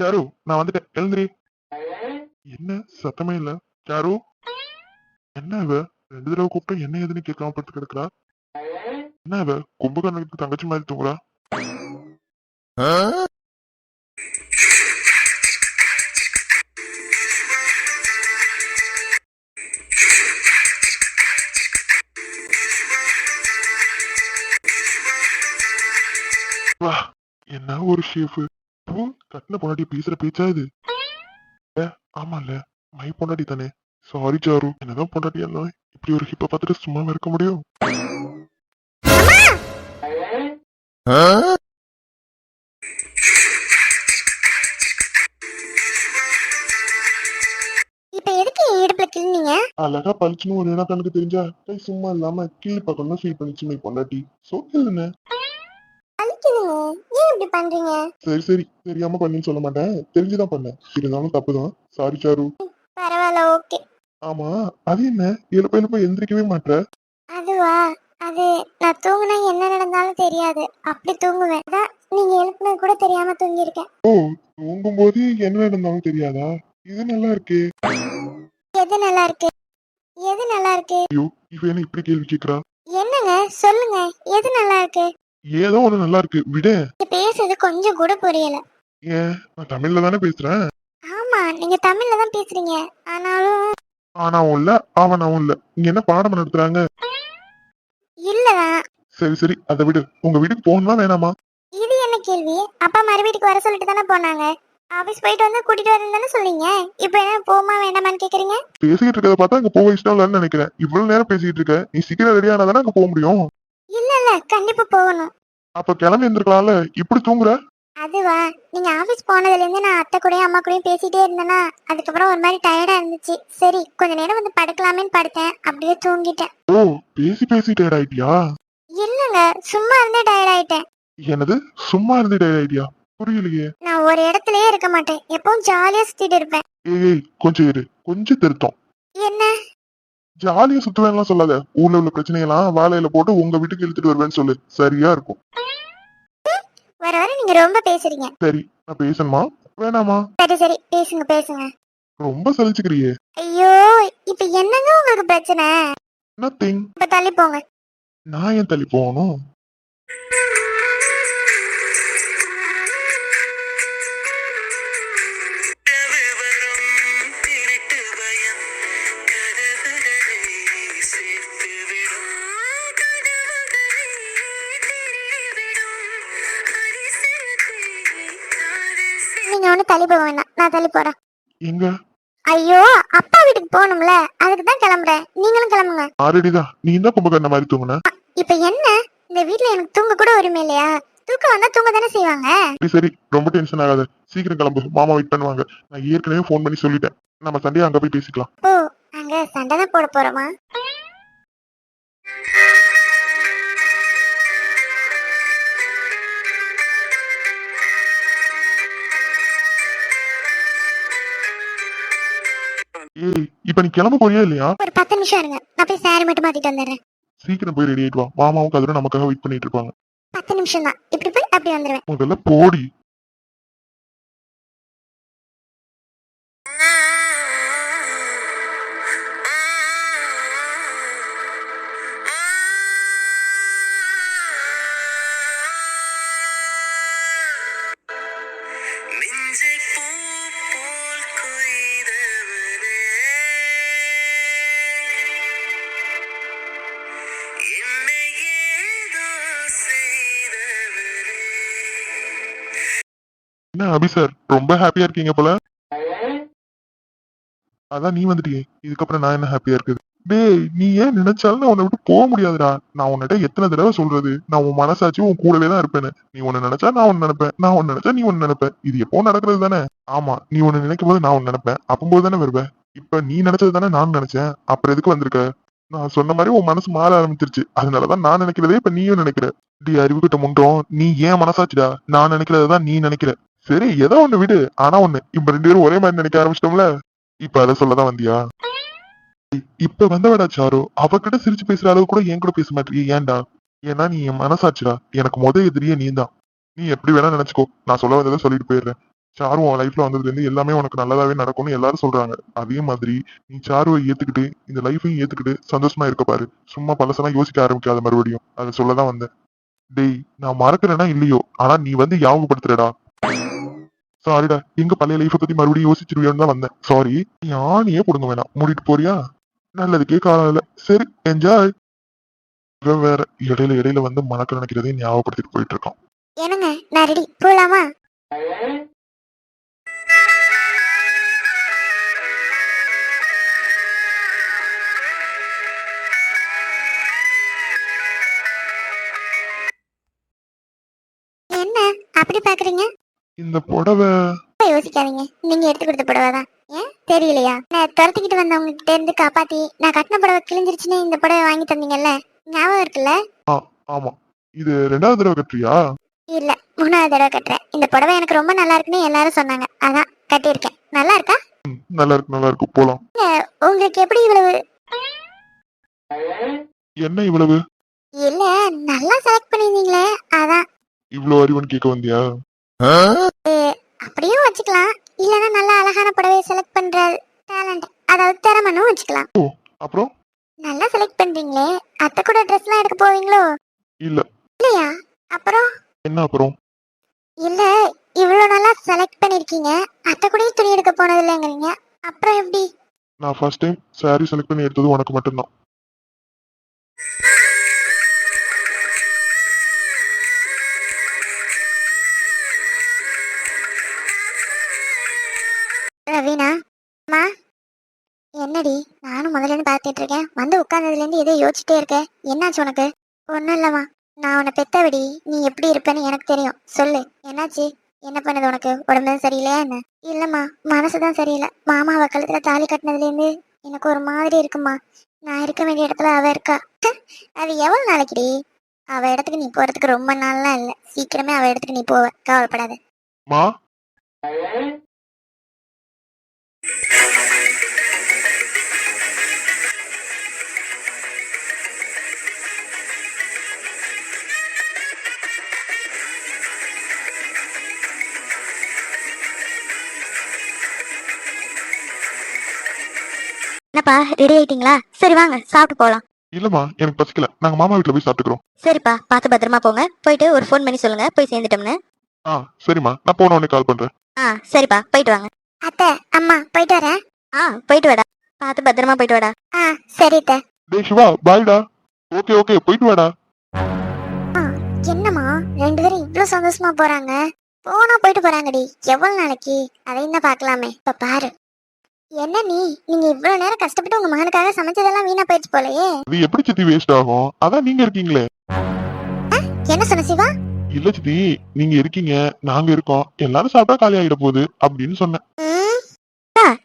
Sir நான் வந்துட்டேன். எழுந்திரி. என்ன? சத்தமே இல்ல. சாரு? என்ன இவ? ரெண்டு தடவை கூப்பிட்டா என்ன ஏதுன்னு கேட்காம படுத்து கிடக்குறா? என்ன இவ? கும்பகர்ணனுக்கு தங்கச்சி மாதிரி தூங்குறா? வா என்ன ஒரு ஷேஃபு கட்டின பொண்டாட்டி பேசுற பேச்சா இது? ஆமால மை பொண்டாட்டி தானே. Sorry sir. என்னதான் பொண்டாட்டி எல்லாம் இப்படி ஒரு ஹிப்ப பார்த்துட்டு சும்மா இருக்க முடியும்? அழகா பளிச்சுன்னு ஒரு கணக்கு தெரிஞ்சா சும்மா இல்லாம கீழ் பக்கம் ஃபீல் பண்ணிச்சு மை பொண்டாட்டி. அழிக்குதுங்க ஏன் இப்படி பண்றீங்க? சரி சரி. தெரியாம பண்ணின்னு சொல்ல மாட்டேன். தெரிஞ்சுதான் பண்ணேன். இருந்தாலும் தப்புதான். Sorry sir. பரவாயில்ல ஓகே. ஆமா. அது என்ன? எழுப்ப எழுப்ப எந்திரிக்கவே மாட்ற? அதுவா? அது நான் தூங்குனா என்ன நடந்தாலும் தெரியாது. அப்படி தூங்குவேன். அதான் நீங்க எழுப்புனது கூட தெரியாம தூங்கியிருக்கேன். ஓ தூங்கும் போது என்ன நடந்தாலும் தெரியாதா? இது நல்லா இருக்கே எது நல்லா இருக்கு எது நல்லா இருக்கு ஐயோ இவ என்ன இப்படி கேள்வி கேக்குறா? என்னங்க? சொல்லுங்க. எது நல்லா இருக்கு ஏதோ ஒண்ணு நல்லா இருக்கு. விட. பேசுறது கொஞ்சம் கூட புரியல. ஏன்? நான் தமிழ்ல தானே பேசுறேன். ஆமா நீங்க தமிழ்ல தான் பேசுறீங்க. ஆனாலும் ஆனாவும் இல்ல அவனாவும் இல்ல. இங்க என்ன பாடம் நடத்துறாங்க? இல்லதான் சரி சரி அதை விடு. உங்க வீட்டுக்கு போகணுமா வேணாமா? இது என்ன கேள்வி? அப்பா மறு வீட்டுக்கு வர சொல்லிட்டு தானே போனாங்க. ஆபீஸ் போயிட்டு வந்து கூட்டிட்டு வரேன்னு தானே சொன்னீங்க? இப்போ என்ன போமா வேண்டாமான்னு கேக்குறீங்க? பேசிக்கிட்டு இருக்கத பார்த்தா அங்க போக இஷ்டம் இல்லைன்னு நினைக்கிறேன். இவ்வளவு நேரம் பேசிக்கிட்டு இருக்க. நீ சீக்கிரம் ரெடி ஆனாதானே அங்க போக முடியும். கண்டிப்பா போகணும். அப்ப கிளம்பி இருந்திருக்கலாம்ல இப்படி தூங்குற? அதுவா நீங்க ஆபீஸ் போனதுல இருந்து நான் அத்தை கூடயும் அம்மா கூடயும் பேசிட்டே இருந்தேனா அதுக்கப்புறம் ஒரு மாதிரி டயர்டா இருந்துச்சு. சரி கொஞ்ச நேரம் வந்து படுக்கலாமேன்னு படுத்தேன். அப்படியே தூங்கிட்டேன். ஓ பேசி பேசி டயர்ட் ஆயிட்டியா? இல்லங்க சும்மா இருந்தே டயர்ட் ஆயிட்டேன். என்னது? சும்மா இருந்து டயர்ட் ஆயிட்டியா? புரியலையே. நான் ஒரு இடத்துலயே இருக்க மாட்டேன். எப்பவும் ஜாலியா சுத்திட்டு இருப்பேன். ஏய் கொஞ்சம் இரு. கொஞ்சம் திருத்தம். ஜாலியா சுத்துவேன்லாம் சொல்லாத. ஊர்ல உள்ள பிரச்சனையெல்லாம் வாழையில போட்டு உங்க வீட்டுக்கு இழுத்துட்டு வருவேன்னு சொல்லு. சரியா இருக்கும். வர வர நீங்க ரொம்ப பேசுறீங்க. சரி நான் பேசணுமா? வேணாமா? சரி சரி. பேசுங்க பேசுங்க. ரொம்ப சலிச்சுக்கிறியே. ஐயோ இப்ப என்னங்க உங்களுக்கு பிரச்சனை? நத்திங் இப்ப தள்ளி போங்க. நான் ஏன் தள்ளி போகணும்? நீங்க ஒண்ணு தள்ளி போக வேண்டாம். நான் தள்ளி போறேன். எங்க? ஐயோ அப்பா வீட்டுக்கு போகணும்ல. அதுக்கு தான் கிளம்புறேன். நீங்களும் கிளம்புங்க. ஆல்ரெடி தான் நீ தான் கும்பகர்ண மாதிரி தூங்குன? இப்ப என்ன? இந்த வீட்ல எனக்கு தூங்க கூட உரிமை இல்லையா? தூக்கம் வந்தா தூங்க தானே செய்வாங்க? சரி சரி. ரொம்ப டென்ஷன் ஆகாத. சீக்கிரம் கிளம்பு. மாமா வெயிட் பண்ணுவாங்க. நான் ஏற்கனவே ஃபோன் பண்ணி சொல்லிட்டேன். நம்ம சண்டே அங்க போய் பேசிக்கலாம். ஓ அங்க சண்டை தான் போட போறோமா? ஏய் இப்ப நீ கிளம்ப போறியா இல்லையா? ஒரு பத்து நிமிஷம் இருங்க. நான் போய் சாரி மட்டும் மாத்திட்டு வந்துடுறேன். சீக்கிரம் போய் ரெடி ஆயிட்டு வா. மாமாவும் கதிரும் நமக்காக வெயிட் பண்ணிட்டு இருப்பாங்க. பத்து நிமிஷம் தான். இப்படி போய் அப்படி வந்துருவேன். முதல்ல போடி. நெஞ்சை பூ அபி சார் ரொம்ப ஹாப்பியா இருக்கீங்க போல. அதான் நீ வந்துட்டியே. இதுக்கப்புறம் நான் என்ன ஹாப்பியா இருக்குது? டேய் நீ ஏன் நினைச்சாலும் நான் உன்னை விட்டு போக முடியாதுடா. நான் உன்னிட்ட எத்தனை தடவை சொல்றது? நான் உன் மனசாட்சி உன் கூடவே தான் இருப்பேன்னு. நீ ஒன்னு நினைச்சா நான் ஒன்னு நினைப்பேன். நான் ஒன்னு நினைச்சா நீ ஒன்னு நினைப்பேன். இது எப்போ நடக்கிறது தானே? ஆமா நீ ஒன்னு நினைக்கும் போது நான் ஒன்னு நினைப்பேன். அப்பம்போது தானே வருவேன் இப்ப நீ நினைச்சது தானே நான் நினைச்சேன். அப்புறம் எதுக்கு வந்திருக்க? நான் சொன்ன மாதிரி உன் மனசு மாற ஆரம்பிச்சிருச்சு. அதனாலதான் நான் நினைக்கிறதே இப்ப நீயும் நினைக்கிற. டி அறிவுகிட்ட முன்றோம் நீ ஏன் மனசாச்சுடா நான் நினைக்கிறதான் நீ நினைக்கிற. சரி ஏதோ ஒண்ணு விடு. ஆனா ஒண்ணு இப்ப ரெண்டு பேரும் ஒரே மாதிரி நினைக்க ஆரம்பிச்சிட்டோம்ல? இப்ப அதை சொல்லதான் வந்தியா? இப்ப வந்தவடா சாரு. அவகிட்ட சிரிச்சு பேசுற அளவு கூட என் கூட பேச மாட்டியே ஏன்டா? ஏன்னா நீ என் மனசாச்சுடா எனக்கு முத எதிரியே நீ தான் நீ எப்படி வேணா நினைச்சுக்கோ. நான் சொல்ல வந்ததை சொல்லிட்டு போயிடுறேன். சாரு உன் லைஃப்ல வந்ததுல இருந்து எல்லாமே உனக்கு நல்லதாவே நடக்கும்னு எல்லாரும் சொல்றாங்க. அதே மாதிரி நீ சாருவை ஏத்துக்கிட்டு இந்த லைஃபையும் ஏத்துக்கிட்டு சந்தோஷமா இருக்க பாரு. சும்மா பழசெல்லாம் யோசிக்க ஆரம்பிக்காத மறுபடியும். அதை சொல்லதான் வந்தேன். டேய் நான் மறக்கிறேன்னா இல்லையோ? ஆனா நீ வந்து ஞாபகப்படுத்துறடா. சாரிடா எங்க பழைய லைஃப பத்தி மறுபடியும் யோசிச்சிருவியோன்னு தான் வந்தேன். சாரி நீ ஆணியே கொடுங்க வேணாம். மூடிட்டு போறியா? நல்லதுக்கே காலம் இல்ல. சரி என்ஜாய் இவன் வேற இடையில இடையில வந்து மணக்க நினைக்கிறதையும் ஞாபகப்படுத்திட்டு போயிட்டு இருக்கான். என்னங்க நான் ரெடி போலாமா? என்ன அப்படி பாக்குறீங்க? இந்த புடவை. யோசிக்காதீங்க. நீங்க எடுத்து கொடுத்த புடவை தான் ஏன்? தெரியலையா? நான் துரத்திக்கிட்டு வந்தவங்க கிட்ட இருந்து காப்பாத்தி நான் கட்டின புடவை கிழிஞ்சிருச்சுன்னு இந்த புடவை வாங்கி தந்தீங்கல்ல? ஞாபகம் இருக்குல்ல? ஆமா. இது ரெண்டாவது தடவை கட்டுறியா? இல்ல மூணாவது தடவை கட்டுறேன். இந்த புடவை எனக்கு ரொம்ப நல்லா இருக்குன்னு எல்லாரும் சொன்னாங்க. அதான் கட்டியிருக்கேன். நல்லா இருக்கா? நல்லா இருக்கு நல்லா இருக்கு. போலாம். உங்களுக்கு எப்படி இவ்வளவு? என்ன இவ்வளவு? இல்ல நல்லா செலக்ட் பண்ணிருந்தீங்களே அதான். இவ்வளவு அறிவுன்னு கேட்க வந்தியா? வச்சுக்கலாம் இல்லனா நல்ல அழகான புடவையை செலக்ட் பண்ற டேலண்ட் அதாவது திறமனும் வச்சுக்கலாம். அப்புறம்? நல்லா செலக்ட் பண்றீங்களே. அத்தை கூட ட்ரெஸ் எல்லாம் எடுக்க போவீங்களோ? இல்ல. இல்லையா? அப்புறம்? என்ன அப்புறம்? இல்ல இவ்வளவு நல்லா செலக்ட் பண்ணிருக்கீங்க. அத்தை கூடயும் துணி எடுக்க போனது இல்லைங்கிறீங்க அப்புறம் எப்படி? நான் ஃபர்ஸ்ட் டைம் saree செலக்ட் பண்ணி எடுத்தது உனக்கு மட்டும்தான். ரவீனா அம்மா. என்னடி நானும் முதல்ல இருந்து பார்த்துட்டு இருக்கேன் வந்து உட்கார்ந்ததுல இருந்து எதோ யோசிச்சுட்டே இருக்க. என்னாச்சு உனக்கு? ஒன்றும் இல்லைம்மா. நான் உன்னை பெத்தவடி. நீ எப்படி இருப்பேன்னு எனக்கு தெரியும். சொல்லு. என்னாச்சு? என்ன பண்ணுது உனக்கு? உடம்பு சரியில்லையா என்ன? மனசு தான் சரியில்லை. மாமாவை கழுத்தில் தாலி கட்டினதுலேருந்து எனக்கு ஒரு மாதிரி இருக்குமா நான் இருக்க வேண்டிய இடத்துல அவ இருக்கா. அது எவ்வளோ நாளைக்குடி? அவ இடத்துக்கு நீ போறதுக்கு ரொம்ப நாள்லாம் இல்லை. சீக்கிரமே அவ இடத்துக்கு நீ போவ. கவலைப்படாத. என்னப்பா ரெடி ஆயிட்டீங்களா? சரி வாங்க சாப்பிட்டு போலாம். இல்லம்மா எனக்கு பசிக்கல. நாங்க மாமா வீட்ல போய் சாப்பிட்டுக்கிறோம். சரிப்பா பார்த்து பத்திரமா போங்க. போயிட்டு ஒரு ஃபோன் பண்ணி சொல்லுங்க. போய் சேர்ந்துட்டோம்னு. ஆ சரிம்மா. நான் போன உடனே கால் பண்றேன். ஆ சரிப்பா. போயிட்டு வாங்க. அத்தை அம்மா போயிட்டு வரேன். ஆ போயிட்டு வாடா. பார்த்து பத்திரமா போயிட்டு வாடா. ஆ சரி அத்தை. டேய் சிவா பாய்டா. ஓகே ஓகே போயிட்டு வாடா. என்னம்மா? ரெண்டு பேரும் இவ்ளோ சந்தோஷமா போறாங்க. போனா போயிட்டு போறாங்கடி. எவ்வளவு நாளைக்கு? அதையும் தான் பார்க்கலாமே. இப்ப பாரு. என்ன நீ? நீங்க இவ்வளவு நேரம் கஷ்டப்பட்டு உங்க மகனுக்காக சமைச்சதெல்லாம் வீணா போயிடுச்சு போலயே. இது எப்படி சித்தி வேஸ்ட் ஆகும்? அதான் நீங்க இருக்கீங்களே. என்ன சொன்ன சிவா? இல்ல சித்தி நீங்க இருக்கீங்க நாங்க இருக்கோம். எல்லாரும் சாப்பிட்டா காலி ஆயிட போகுது அப்படின்னு சொன்னேன்.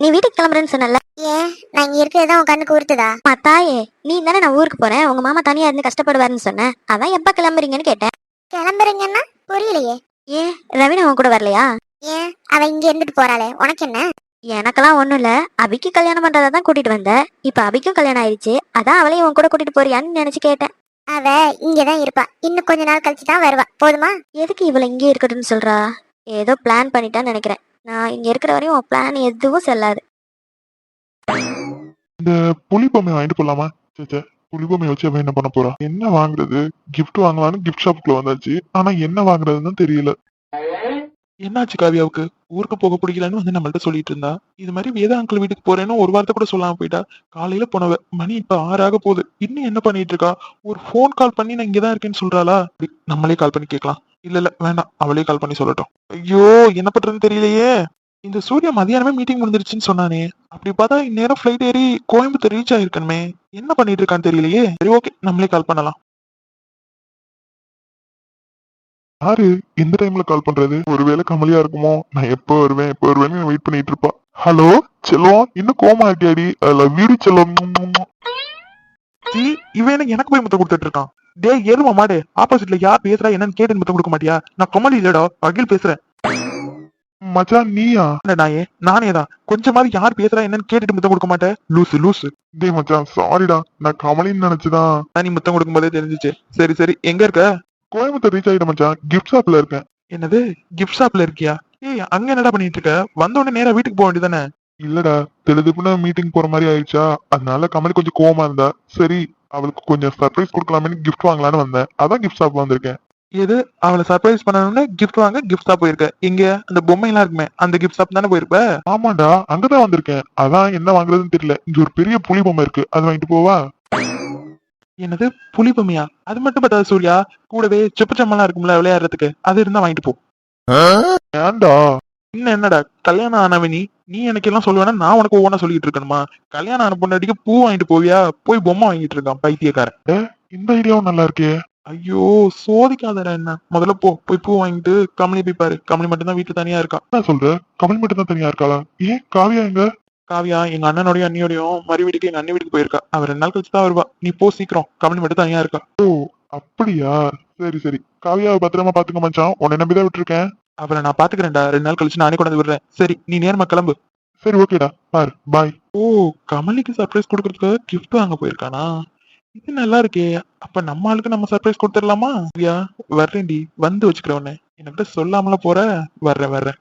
நீ வீட்டுக்கு கிளம்புறேன்னு சொன்னல ஏன்? நான் இங்க இருக்கிறதா உன் கண்ணுக்கு உறுத்துதா தாயே நீ தானே நான் ஊருக்கு போறேன். உங்க மாமா தனியா இருந்து கஷ்டப்படுவாருன்னு சொன்னேன். அதான் எப்ப கிளம்புறீங்கன்னு கேட்டேன். கிளம்புறீங்கன்னா புரியலையே. ஏன்? ரவினா உன் கூட வரலையா? ஏன்? அவ இங்க இருந்துட்டு போறாளே. உனக்கு என்ன? எனக்கெல்லாம் ஒண்ணும் இல்ல. அபிக்கு கல்யாணம் பண்றதா தான் கூட்டிட்டு வந்த. இப்ப அபிக்கும் கல்யாணம் ஆயிடுச்சு. அதான் அவளையும் உன் கூட கூட்டிட்டு போறியான்னு நினைச்சு கேட்டேன். அவ இங்கதான் இருப்பா. இன்னும் கொஞ்ச நாள் கழிச்சு தான் வருவா. போதுமா? எதுக்கு இவள இங்கே இருக்கட்டும்னு சொல்றா? ஏதோ பிளான் பண்ணிட்டான்னு நினைக்கிறேன். நான் இங்க இருக்கிற வரையும் உன் பிளான் எதுவும் செல்லாது. இந்த புளிப்பொம்மை வாங்கிட்டு போலாமா? சேச்சே புளிப்பொம்மை வச்சு அவன் என்ன பண்ண போறா? என்ன வாங்குறது? கிஃப்ட் வாங்கலாம்னு கிஃப்ட் ஷாப்புக்குள்ள வந்தாச்சு. ஆனா என்ன வாங்குறதுன்னு தெரியல. என்னாச்சு காவியாவுக்கு ஊருக்கு போக பிடிக்கலன்னு வந்து நம்மள்ட்ட சொல்லிட்டு இருந்தா? இது மாதிரி வேதா அங்கிள் வீட்டுக்கு போறேன்னு ஒரு வார்த்தை கூட சொல்லாம போயிட்டா? காலையில போனவ மணி இப்ப ஆறாக போகுது. இன்னும் என்ன பண்ணிட்டு இருக்கா? ஒரு ஃபோன் கால் பண்ணி நான் இங்கதான் இருக்கேன்னு சொல்றாளா? நம்மளே கால் பண்ணி கேட்கலாம். இல்ல இல்ல வேண்டாம். அவளே கால் பண்ணி சொல்லட்டும். ஐயோ என்ன பண்றதுன்னு தெரியலையே. இந்த சூர்யா மதியானமே மீட்டிங் முடிஞ்சிருச்சுன்னு சொன்னானே. அப்படி பார்த்தா இந்நேரம் ஃபிளைட் ஏறி கோயம்புத்தூர் ரீச் ஆயிருக்கணுமே. என்ன பண்ணிட்டு இருக்கான்னு தெரியலையே. சரி ஓகே நம்மளே கால் பண்ணலாம். யாரு? இந்த டைம்ல கால் பண்றது? ஒருவேளை கமலியா இருக்குமோ? நான் எப்போ வருவேன்? எப்போ வருவேன்னு வெயிட் பண்ணிட்டு இருப்பா. ஹலோ செல்வம் இன்னும் கோமா இருக்கியாடி? யூ செல்வம். இவன் எனக்கு போய் முத்தம் கொடுத்துட்டு இருக்கான்? டேய் ஏறுமா மாடு. ஆப்போசிட்ல யார் பேசுறா என்னன்னு கேட்டு முத்தம் கொடுக்க மாட்டியா? நான் கொமலி இல்லடா அகில் பேசுறேன். மச்சான் நீயா? நாயே? நானே தான். கொஞ்சமாவது யார் பேசுறா என்னன்னு கேட்டுட்டு முத்தம் கொடுக்க மாட்டேன். லூசு லூசு டேய் மச்சான் சாரிடா நான் கமலின்னு நினைச்சுதான். நான் நீ முத்தம் கொடுக்கும் போதே தெரிஞ்சுச்சு. சரி சரி. எங்க இருக்க? கோயம்புத்தூர் ரீச் ஆயிட்ட மச்சான். கிஃப்ட் ஷாப்ல இருக்கேன். என்னது? கிஃப்ட் ஷாப்ல இருக்கியா? ஏய் அங்க என்னடா பண்ணிட்டு இருக்க? வந்த உடனே நேரா வீட்டுக்கு போக வேண்டியதானே இல்லடா தெளிதுப்புன மீட்டிங் போற மாதிரி ஆயிடுச்சா? அதனால கமலி கொஞ்சம் கோவமா இருந்தா சரி அவளுக்கு கொஞ்சம் சர்ப்ரைஸ் கொடுக்கலாமேன்னு கிஃப்ட் வாங்கலாம்னு வந்தேன். அதான் கிஃப்ட் ஷாப் வந்திருக்கேன். எது? அவளை சர்ப்ரைஸ் பண்ணணும்னு கிஃப்ட் வாங்க கிஃப்ட் ஷாப் போயிருக்க. இங்க அந்த பொம்மை எல்லாம் இருக்குமே அந்த கிஃப்ட் ஷாப் தானே போயிருப்ப? ஆமாண்டா அங்கதான் வந்திருக்கேன். அதான் என்ன வாங்குறதுன்னு தெரியல. இங்க ஒரு பெரிய புலி பொம்மை இருக்கு. அது வாங்கிட்டு போவா? என்னது? புலி பொம்மையா? அது மட்டும் பத்தாது சூர்யா. கூடவே செப்புச்சம்மெல்லாம் இருக்கும்ல விளையாடுறதுக்கு. அது இருந்தா வாங்கிட்டு போ. ஏன்டா? இன்னும் என்னடா? கல்யாணம் ஆனவனி நீ எனக்கு எல்லாம் சொல்லுவேனா நான் உனக்கு ஒவ்வொன்றா சொல்லிட்டு இருக்கணுமா? கல்யாணம் ஆன பொண்டாட்டிக்கு பூ வாங்கிட்டு போவியா? போய் பொம்மை வாங்கிட்டு இருக்கான் பைத்தியக்காரன். இந்த ஐடியாவும் நல்லா இருக்கே. ஐயோ சோதிக்காதடா என்ன? முதல்ல போ போய் பூ வாங்கிட்டு கமலி போய் பாரு. கமலி மட்டும் தான் வீட்டுல தனியா இருக்கா என்ன சொல்ற? கமல் மட்டும் தான் தனியா இருக்காளா? ஏன் காவியா எங்க? காவியா எங்க அண்ணனோடய அண்ணியோடையும் மறு வீட்டுக்கு எங்க அண்ணி வீட்டுக்கு போயிருக்கா. அவ ரெண்டு நாள் கழிச்சு தான் வருவா. நீ போ சீக்கிரம். கமலி மட்டும் தனியா இருக்கா. அப்படியா? சரி சரி. காவியாவை பத்திரமா பாத்துக்க மச்சான். உன்னை நம்பிதான் விட்டுருக்கேன். அவளை நான் பாத்துக்கிறேன்டா. ரெண்டு நாள் கழிச்சு நானே கொண்டு வந்து விடுறேன். சரி நீ நேர்மா கிளம்பு. சரி ஓகேடா. பாரு. பாய் ஓ கமலிக்கு சர்ப்ரைஸ் கொடுக்கறதுக்காக கிஃப்ட் வாங்க போயிருக்கானா? இது நல்லா இருக்கே. அப்ப நம்ம ஆளுக்கு நம்ம சர்ப்ரைஸ் கொடுத்துடலாமா? வர்றேன்டி. வந்து வச்சுக்கிறேன் உன்னை. என்கிட்ட சொல்லாமல போற. வர்றேன் வர்றேன்.